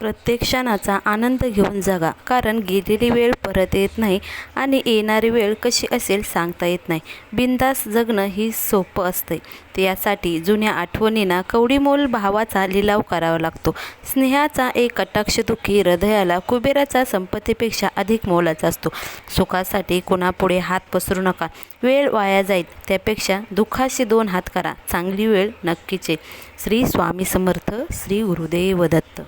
प्रत्येक क्षणाचा आनंद घेऊन जगा कारण गेलेली वेळ परत येत नाही आणि येणारी वेळ कशी असेल सांगता येत नाही. बिंदास जगणं ही सोपं असते यासाठी जुन्या आठवणींना कवडीमोल भावाचा लिलाव करावा लागतो. स्नेहाचा एक कटाक्षदुखी हृदयाला कुबेराचा संपत्तीपेक्षा अधिक मोलाचा असतो. सुखासाठी कोणापुढे हात पसरू नका. वेळ वाया जाईल त्यापेक्षा दुःखाशी दोन हात करा. चांगली वेळ नक्कीचे. श्री स्वामी समर्थ श्री गुरुदेव दत्त.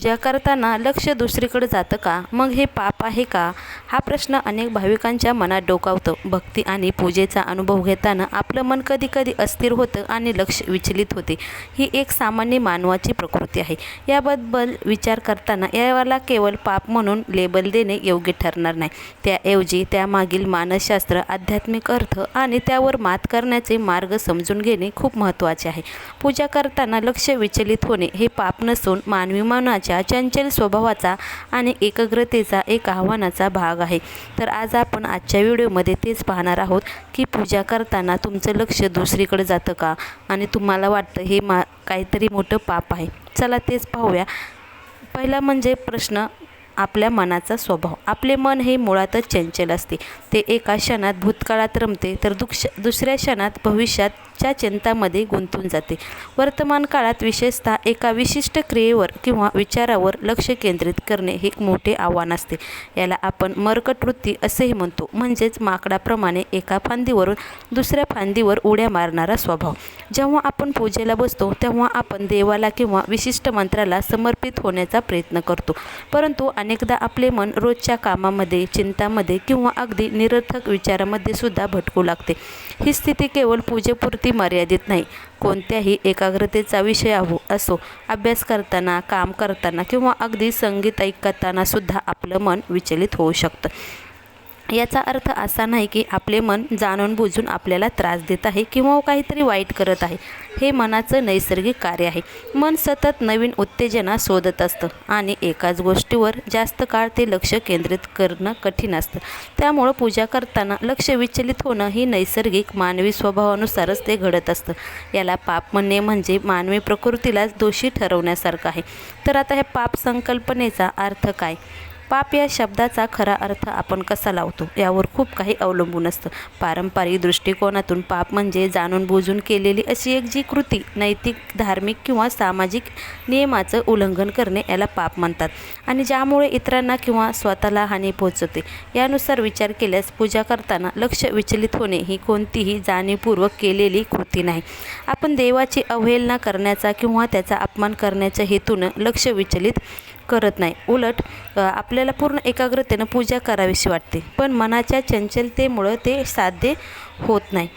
पूजा करताना लक्ष दुसरीकडे जातं का? मग हे पाप आहे का? हा प्रश्न अनेक भाविकांच्या मनात डोकावतो. भक्ती आणि पूजेचा अनुभव घेताना आपलं मन कधी कधी अस्थिर होतं आणि लक्ष विचलित होते. ही एक सामान्य मानवाची प्रकृती आहे. याबद्दल विचार करताना याला केवळ पाप म्हणून लेबल देणे योग्य ठरणार नाही. त्याऐवजी त्यामागील मानसशास्त्र आध्यात्मिक अर्थ आणि त्यावर मात करण्याचे मार्ग समजून घेणे खूप महत्त्वाचे आहे. पूजा करताना लक्ष विचलित होणे हे पाप नसून मानवी त्यांच्या चंचल स्वभावाचा आणि एकाग्रतेचा एक आव्हानाचा भाग आहे. तर आज आपण आजच्या व्हिडिओमध्ये तेच पाहणार आहोत की पूजा करताना तुमचं लक्ष दुसरीकडे जातं का? आणि तुम्हाला वाटतं हे मा काहीतरी मोठं पाप आहे. चला तेच पाहूया. पहिला म्हणजे प्रश्न आपल्या मनाचा स्वभाव. आपले मन हे मुळातच चंचल असते. ते एका क्षणात भूतकाळात रमते तर दुक्ष दुसऱ्या क्षणात भविष्यातच्या चिंतामध्ये गुंतून जाते. वर्तमान काळात विशेषतः एका विशिष्ट क्रियेवर किंवा विचारावर लक्ष केंद्रित करणे हे एक मोठे आव्हान असते. याला आपण मर्कट वृत्ती असेही म्हणतो. म्हणजेच माकडाप्रमाणे एका फांदीवरून दुसऱ्या फांदीवर उड्या मारणारा स्वभाव. जेव्हा आपण पूजेला बसतो तेव्हा आपण देवाला किंवा विशिष्ट मंत्राला समर्पित होण्याचा प्रयत्न करतो. परंतु अनेकदा आपले मन रोजच्या कामामध्ये चिंतामध्ये किंवा अगदी निरर्थक विचारामध्ये सुद्धा भटकू लागते. ही स्थिती केवळ पूजेपुरती मर्यादित नाही कोणत्याही एकाग्रतेचा विषय आहो असो. अभ्यास करताना काम करताना किंवा अगदी संगीत ऐकताना सुद्धा आपलं मन विचलित होऊ शकतं. याचा अर्थ असा नाही की आपले मन जाणून बुजून आपल्याला त्रास देत आहे किंवा काहीतरी वाईट करत आहे. हे मनाचं नैसर्गिक कार्य आहे. मन सतत नवीन उत्तेजना शोधत असतं आणि एकाच गोष्टीवर जास्त काळ ते लक्ष केंद्रित करणं कठीण असतं. त्यामुळं पूजा करताना लक्ष विचलित होणं ही नैसर्गिक मानवी स्वभावानुसारच ते घडत असतं. याला पाप म्हणणे म्हणजे मानवी प्रकृतीलाच दोषी ठरवण्यासारखं आहे. तर आता ह्या पाप संकल्पनेचा अर्थ काय? पाप या शब्दाचा खरा अर्थ आपण कसा लावतो यावर खूप काही अवलंबून असतं. पारंपरिक दृष्टिकोनातून पाप म्हणजे जाणून बुजून केलेली अशी एक जी कृती नैतिक धार्मिक किंवा सामाजिक नियमाचं उल्लंघन करणे याला पाप म्हणतात. आणि ज्यामुळे इतरांना किंवा स्वतःला हानी पोहोचते यानुसार विचार केल्यास पूजा करताना लक्ष विचलित होणे ही कोणतीही जाणीवपूर्वक केलेली कृती नाही. आपण देवाची अवहेलना करण्याचा किंवा त्याचा अपमान करण्याच्या हेतूनं लक्ष विचलित करत नाही. उलट आपल्याला पूर्ण एकाग्रतेनं पूजा करावीशी वाटते. पण मनाच्या चंचलतेमुळं ते साध्य होत नाही.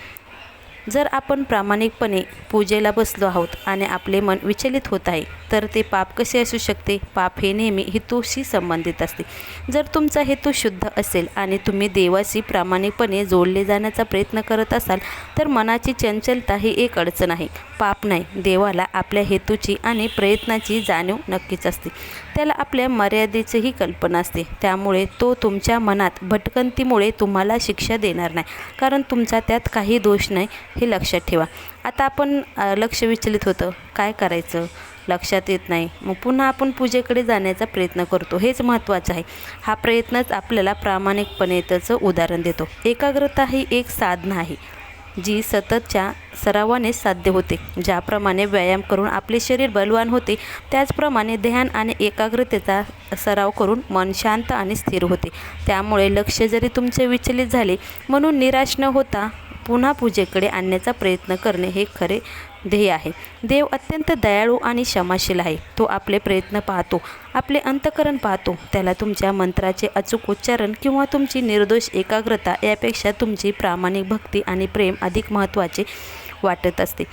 जर आपण प्रामाणिकपणे पूजेला बसलो आहोत आणि आपले मन विचलित होत आहे तर ते पाप कसे असू शकते? पाप हे नेहमी हेतूशी संबंधित असते. जर तुमचा हेतू शुद्ध असेल आणि तुम्ही देवाशी प्रामाणिकपणे जोडले जाण्याचा प्रयत्न करत असाल तर मनाची चंचलता ही एक अडचण आहे. पाप नाही देवाला आपल्या हेतूची आणि प्रयत्नाची जाणीव नक्कीच असते. त्याला आपल्या मर्यादेचीही कल्पना असते. त्यामुळे तो तुमच्या मनात भटकंतीमुळे तुम्हाला शिक्षा देणार नाही. कारण तुमचा त्यात काही दोष नाही. हे लक्षात ठेवा. आता आपण लक्ष विचलित होतं. काय करायचं? लक्षात येत नाही. मग पुन्हा आपण पूजेकडे जाण्याचा प्रयत्न करतो. हेच महत्त्वाचं आहे. हा प्रयत्नच आपल्याला प्रामाणिकपणे त्याचं उदाहरण देतो. एकाग्रता ही एक साधना आहे जी सततच्या सरावाने साध्य होते. ज्याप्रमाणे व्यायाम करून आपले शरीर बलवान होते त्याचप्रमाणे ध्यान आणि एकाग्रतेचा सराव करून मन शांत आणि स्थिर होते. त्यामुळे लक्ष जरी तुमचे विचलित झाले म्हणून निराश न होता पुन्हा पूजेकडे आणण्याचा प्रयत्न करणे हे खरे ध्येय आहे. देव अत्यंत दयाळू आणि क्षमाशील आहे. तो आपले प्रयत्न पाहतो आपले अंतकरण पाहतो. त्याला तुमच्या मंत्राचे अचूक उच्चारण किंवा तुमची निर्दोष एकाग्रता यापेक्षा तुमची प्रामाणिक भक्ती आणि प्रेम अधिक महत्त्वाचे वाटत असते.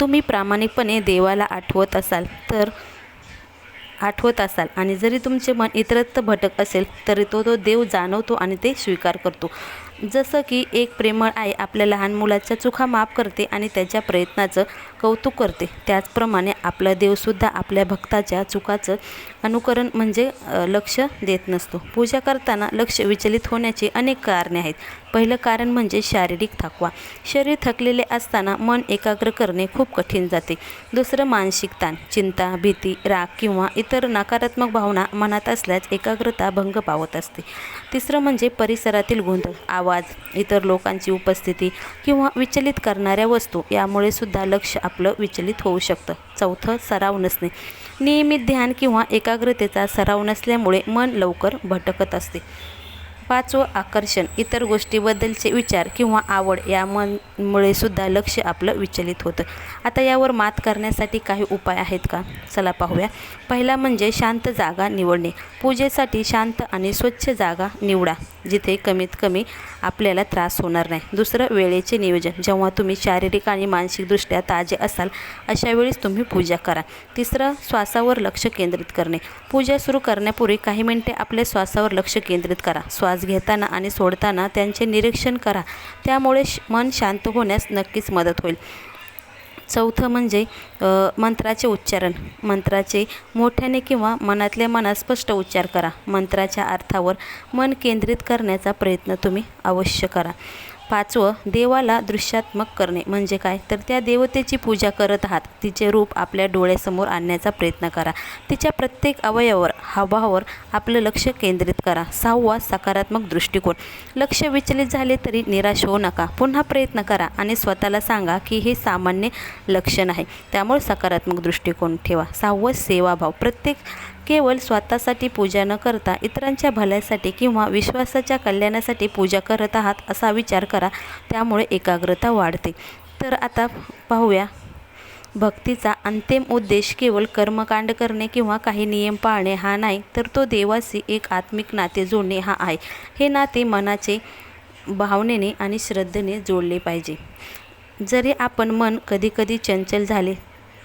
तुम्ही प्रामाणिकपणे देवाला आठवत असाल तर आठवत असाल आणि जरी तुमचे मन इतरत्र भटक असेल तरी तो तो देव जाणवतो आणि ते स्वीकार करतो. जसं की एक प्रेमळ आई आपल्या लहान मुलाच्या चुका माफ करते आणि त्याच्या प्रयत्नाचं कौतुक करते. त्याचप्रमाणे आपला देवसुद्धा आपल्या भक्ताच्या चुकाचं अनुकरण म्हणजे लक्ष देत नसतो. पूजा करताना लक्ष विचलित होण्याची अनेक कारणे आहेत. पहिलं कारण म्हणजे शारीरिक थकवा. शरीर थकलेले असताना मन एकाग्र करणे खूप कठीण जाते. दुसरं मानसिक ताण. चिंता भीती राग किंवा इतर नकारात्मक भावना मनात असल्यास एकाग्रता भंग पावत असते. तिसरं म्हणजे परिसरातील गोंधळ. आवाज इतर लोकांची उपस्थिती किंवा विचलित करणाऱ्या वस्तू यामुळे सुद्धा लक्ष आपलं विचलित होऊ शकतं. चौथं सराव नसणे. नियमित ध्यान किंवा एकाग्रतेचा सराव नसल्यामुळे मन लवकर भटकत असते. पाचवं आकर्षण इतर गोष्टीबद्दलचे विचार किंवा आवड यामुळे सुद्धा लक्ष आपलं विचलित होतं. आता यावर मात करण्यासाठी काही उपाय आहेत का? चला पाहूया. पहिला म्हणजे शांत जागा निवडणे. पूजेसाठी शांत आणि स्वच्छ जागा निवडा जिथे कमीत कमी आपल्याला त्रास होणार नाही. दुसरं वेळेचे नियोजन. जेव्हा तुम्ही शारीरिक आणि मानसिकदृष्ट्या ताजे असाल अशा वेळेस तुम्ही पूजा करा. तिसरं श्वासावर लक्ष केंद्रित करणे. पूजा सुरू करण्यापूर्वी काही मिनिटे आपल्या श्वासावर लक्ष केंद्रित करा. श्वास घेताना आणि सोडताना त्यांचे निरीक्षण करा. त्यामुळे मन शांत होण्यास नक्कीच मदत होईल. चौथं म्हणजे मंत्राचे उच्चारण. मंत्राचे मोठ्याने किंवा मनातल्या मनात स्पष्ट उच्चार करा. मंत्राच्या अर्थावर मन केंद्रित करण्याचा प्रयत्न तुम्ही अवश्य करा. पाचवं देवाला दृश्यात्मक करणे. म्हणजे काय? तर त्या देवतेची पूजा करत आहात. तिचे रूप आपल्या डोळ्यासमोर आणण्याचा प्रयत्न करा. तिच्या प्रत्येक अवयवावर हावभावावर आपलं लक्ष केंद्रित करा. सहावा सकारात्मक दृष्टिकोन. लक्ष विचलित झाले तरी निराश होऊ नका. पुन्हा प्रयत्न करा आणि स्वतःला सांगा की हे सामान्य लक्षण आहे. त्यामुळे सकारात्मक दृष्टिकोन ठेवा. सहावं सेवाभाव. प्रत्येक केवळ स्वतःसाठी पूजा न करता इतरांच्या भल्यासाठी किंवा विश्वासाच्या कल्याणासाठी पूजा करत आहात असा विचार करा त्यामुळे एकाग्रता वाढते. तर आता पाहूया. भक्तीचा अंतिम उद्देश केवळ कर्मकांड करणे किंवा काही नियम पाळणे हा नाही तर तो देवाशी एक आत्मिक नाते जोडणे हा आहे. हे नाते मनाचे भावनेने आणि श्रद्धेने जोडले पाहिजे. जरी आपण मन कधीकधी चंचल झाले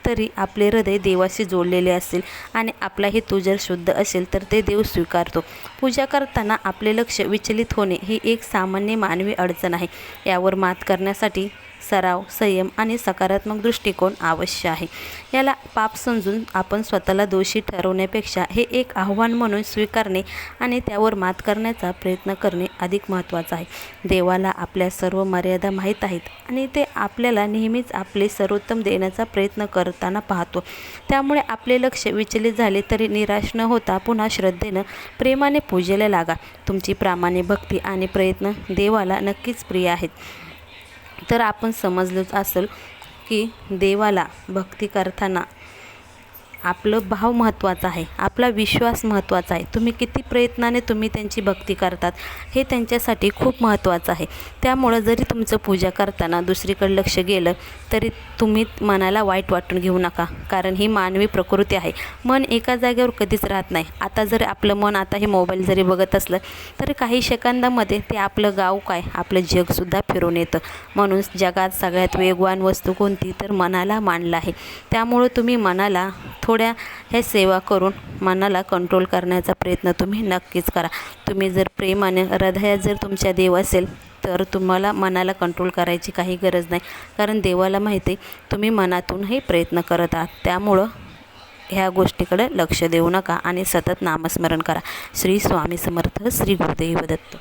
तरी आपले हृदय देवाशी जोडलेले असेल आणि आपला हेतू जर शुद्ध असेल तर ते देव स्वीकारतो. पूजा करताना आपले लक्ष विचलित होणे ही एक सामान्य मानवी अडचण आहे. यावर मात करण्यासाठी सराव संयम आणि सकारात्मक दृष्टिकोन आवश्यक आहे. याला पाप समजून आपण स्वतःला दोषी ठरवण्यापेक्षा हे एक आव्हान म्हणून स्वीकारणे आणि त्यावर मात करण्याचा प्रयत्न करणे अधिक महत्त्वाचं आहे. देवाला आपल्या सर्व मर्यादा माहीत आहेत आणि ते आपल्याला नेहमीच आपले सर्वोत्तम देण्याचा प्रयत्न करताना पाहतो. त्यामुळे आपले लक्ष विचलित झाले तरी निराश न होता पुन्हा श्रद्धेनं प्रेमाने पूजेला लागा. तुमची प्रामाणिक भक्ती आणि प्रयत्न देवाला नक्कीच प्रिय आहेत. तर आपण समजलोच असेल की देवाला भक्ती करताना आपलं भाव महत्त्वाचा आहे आपला विश्वास महत्त्वाचा आहे. तुम्ही किती प्रयत्नाने तुम्ही त्यांची भक्ती करतात हे त्यांच्यासाठी खूप महत्त्वाचं आहे. त्यामुळं जरी तुमचं पूजा करताना दुसरीकडे लक्ष गेलं तरी तुम्ही मनाला वाईट वाटून घेऊ नका कारण ही मानवी प्रकृती आहे. मन एका जागेवर कधीच राहत नाही. आता जर आपलं मन आता हे मोबाईल जरी बघत असलं तरी काही सेकंदामध्ये ते आपलं गाव काय आपलं जगसुद्धा फिरून येतं. म्हणून जगात सगळ्यात वेगवान वस्तू कोणती? तर मनाला मानलं आहे. त्यामुळं तुम्ही मनाला थोड्या ह्या सेवा करून मनाला कंट्रोल करण्याचा प्रयत्न तुम्ही नक्कीच करा. तुम्ही जर प्रेमाने हृदयात जर तुमच्या देव असेल तर तुम्हाला मनाला कंट्रोल करायची काही गरज नाही. कारण देवाला माहिती आहे तुम्ही मनातूनही प्रयत्न करत आहात. त्यामुळं ह्या गोष्टीकडे लक्ष देऊ नका आणि सतत नामस्मरण करा. श्री स्वामी समर्थ श्री गुरुदेव दत्त.